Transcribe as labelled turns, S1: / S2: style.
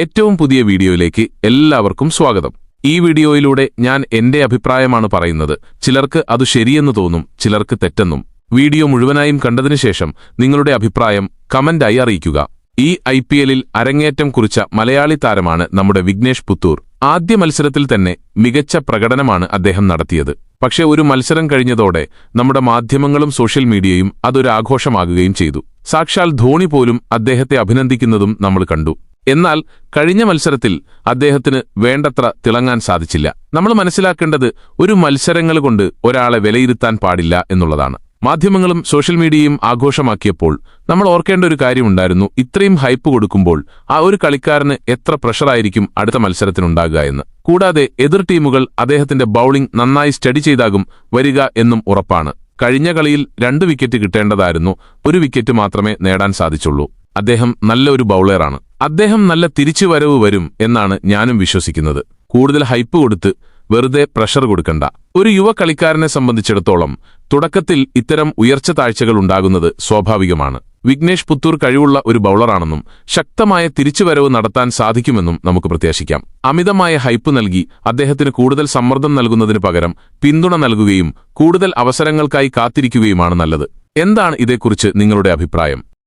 S1: ഏറ്റവും പുതിയ വീഡിയോയിലേക്ക് എല്ലാവർക്കും സ്വാഗതം. ഈ വീഡിയോയിലൂടെ ഞാൻ എന്റെ അഭിപ്രായമാണ് പറയുന്നത്. ചിലർക്ക് അത് ശരിയെന്ന് തോന്നും ചിലർക്ക് തെറ്റെന്നും. വീഡിയോ മുഴുവനായും കണ്ടതിനു ശേഷം നിങ്ങളുടെ അഭിപ്രായം കമന്റായി അറിയിക്കുക. ഈ ഐ പി എല്ലിൽ അരങ്ങേറ്റം കുറിച്ച മലയാളി താരമാണ് നമ്മുടെ വിഘ്നേഷ് പുത്തൂർ. ആദ്യ മത്സരത്തിൽ തന്നെ മികച്ച പ്രകടനമാണ് അദ്ദേഹം നടത്തിയത്. പക്ഷേ ഒരു മത്സരം കഴിഞ്ഞതോടെ നമ്മുടെ മാധ്യമങ്ങളും സോഷ്യൽ മീഡിയയും അതൊരാഘോഷമാകുകയും ചെയ്തു. സാക്ഷാൽ ധോണി പോലും അദ്ദേഹത്തെ അഭിനന്ദിക്കുന്നതും നമ്മൾ കണ്ടു. എന്നാൽ കഴിഞ്ഞ മത്സരത്തിൽ അദ്ദേഹത്തിന് വേണ്ടത്ര തിളങ്ങാൻ സാധിച്ചില്ല. നമ്മൾ മനസ്സിലാക്കേണ്ടത് ഒരു മത്സരങ്ങൾ കൊണ്ട് ഒരാളെ വിലയിരുത്താൻ പാടില്ല എന്നുള്ളതാണ്. മാധ്യമങ്ങളും സോഷ്യൽ മീഡിയയും ആഘോഷമാക്കിയപ്പോൾ നമ്മൾ ഓർക്കേണ്ട ഒരു കാര്യമുണ്ടായിരുന്നു ഇത്രയും ഹൈപ്പ് കൊടുക്കുമ്പോൾ ആ ഒരു കളിക്കാരന് എത്ര പ്രഷറായിരിക്കും അടുത്ത മത്സരത്തിനുണ്ടാകുക എന്ന്. കൂടാതെ എതിർ ടീമുകൾ അദ്ദേഹത്തിന്റെ ബൌളിംഗ് നന്നായി സ്റ്റഡി ചെയ്താകും വരിക എന്നും ഉറപ്പാണ്. കഴിഞ്ഞ കളിയിൽ രണ്ട് വിക്കറ്റ് കിട്ടേണ്ടതായിരുന്നു. ഒരു വിക്കറ്റ് മാത്രമേ നേടാൻ സാധിച്ചുള്ളൂ. അദ്ദേഹം നല്ലൊരു ബൌളറാണ് അദ്ദേഹം നല്ല തിരിച്ചുവരവ് വരും എന്നാണ് ഞാനും വിശ്വസിക്കുന്നത്. കൂടുതൽ ഹൈപ്പ് കൊടുത്ത് വെറുതെ പ്രഷർ കൊടുക്കണ്ട. ഒരു യുവ കളിക്കാരനെ സംബന്ധിച്ചിടത്തോളം തുടക്കത്തിൽ ഇത്തരം ഉയർച്ച താഴ്ചകൾ ഉണ്ടാകുന്നത് സ്വാഭാവികമാണ്. വിഘ്നേഷ് പുത്തൂർ കഴിവുള്ള ഒരു ബൌളറാണെന്നും ശക്തമായ തിരിച്ചുവരവ് നടത്താൻ സാധിക്കുമെന്നും നമുക്ക് പ്രത്യാശിക്കാം. അമിതമായ ഹൈപ്പ് നൽകി അദ്ദേഹത്തിന് കൂടുതൽ സമ്മർദ്ദം നൽകുന്നതിന് പകരം പിന്തുണ നൽകുകയും കൂടുതൽ അവസരങ്ങൾക്കായി കാത്തിരിക്കുകയുമാണ് നല്ലത്. എന്താണ് ഇതേക്കുറിച്ച് നിങ്ങളുടെ അഭിപ്രായം?